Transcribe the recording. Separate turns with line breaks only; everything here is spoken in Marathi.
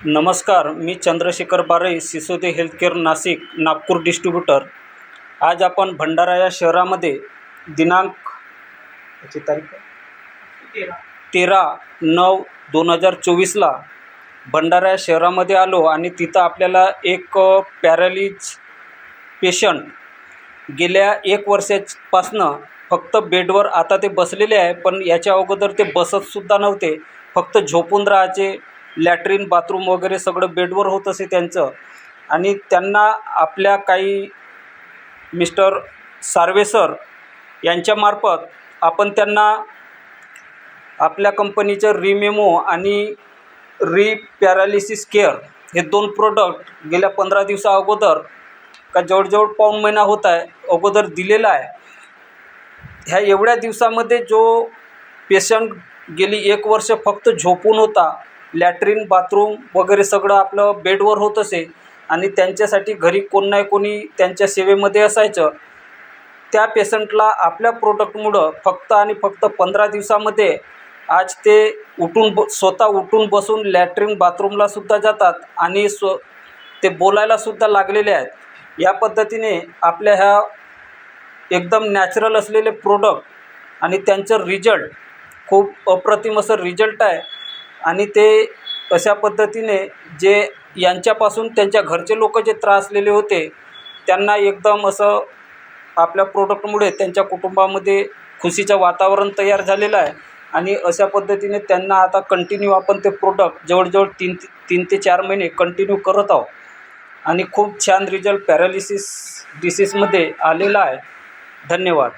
नमस्कार मी चंद्रशेखर बारई सिसोदे हेल्थकेअर नाशिक नागपूर डिस्ट्रीब्युटर. आज आपण भंडारा या शहरामध्ये दिनांक याची तारीख तेरा नऊ दोन हजार चोवीसला भंडारा या शहरामध्ये आलो आणि तिथं आपल्याला एक पॅरालिज पेशंट गेल्या एक वर्षापासनं फक्त बेडवर आता ते बसलेले आहे पण याच्या अगोदर ते बसतसुद्धा नव्हते. फक्त झोपून राहायचे लॅट्रिन बाथरूम वगैरे सगळं बेडवर होत असे त्यांचं. आणि त्यांना आपल्या काही मिस्टर सार्वे सर यांच्यामार्फत आपण त्यांना आपल्या कंपनीचं रिमेमो आणि री पॅरालिसिस केअर हे दोन प्रोडक्ट गेल्या पंधरा दिवसा अगोदर का जवळजवळ पाऊण महिना होत आहे अगोदर दिलेला आहे. ह्या एवढ्या दिवसामध्ये जो पेशंट गेली एक वर्ष फक्त झोपून होता लॅट्रिन बाथरूम वगैरे सगळं आपलं बेडवर होत असे आणि त्यांच्यासाठी घरी कोण नाही कोणी त्यांच्या सेवेमध्ये असायचं. त्या पेशंटला आपल्या प्रोडक्टमुळं फक्त आणि फक्त पंधरा दिवसामध्ये आज ते उठून ब स्वतः उठून बसून लॅट्रिन बाथरूमलासुद्धा जातात आणि स्व ते बोलायलासुद्धा लागलेले आहेत. या पद्धतीने आपल्या ह्या एकदम नॅचरल असलेले प्रोडक्ट आणि त्यांचं रिजल्ट खूप अप्रतिम असं रिजल्ट आहे. आणि ते अशा पद्धतीने जे यांच्यापासून त्यांच्या घरचे लोक जे त्रासलेले होते त्यांना एकदम असं आपल्या प्रोडक्टमुळे त्यांच्या कुटुंबामध्ये खुशीचं वातावरण तयार झालेलं आहे. आणि अशा पद्धतीने त्यांना आता कंटिन्यू आपण ते प्रोडक्ट जवळजवळ तीन तीन ते चार महिने कंटिन्यू करत आहोत. आणि खूप छान रिजल्ट पॅरालिसिस डिसीजमध्ये आलेला आहे. धन्यवाद.